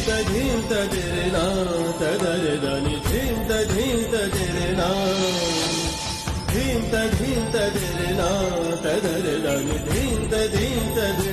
ధీం తదిరినా తదరి దని ధీం తధీం తదిరినా ధీం తధీం తదిరినా తదరి దని ధీం తధీం తదిరి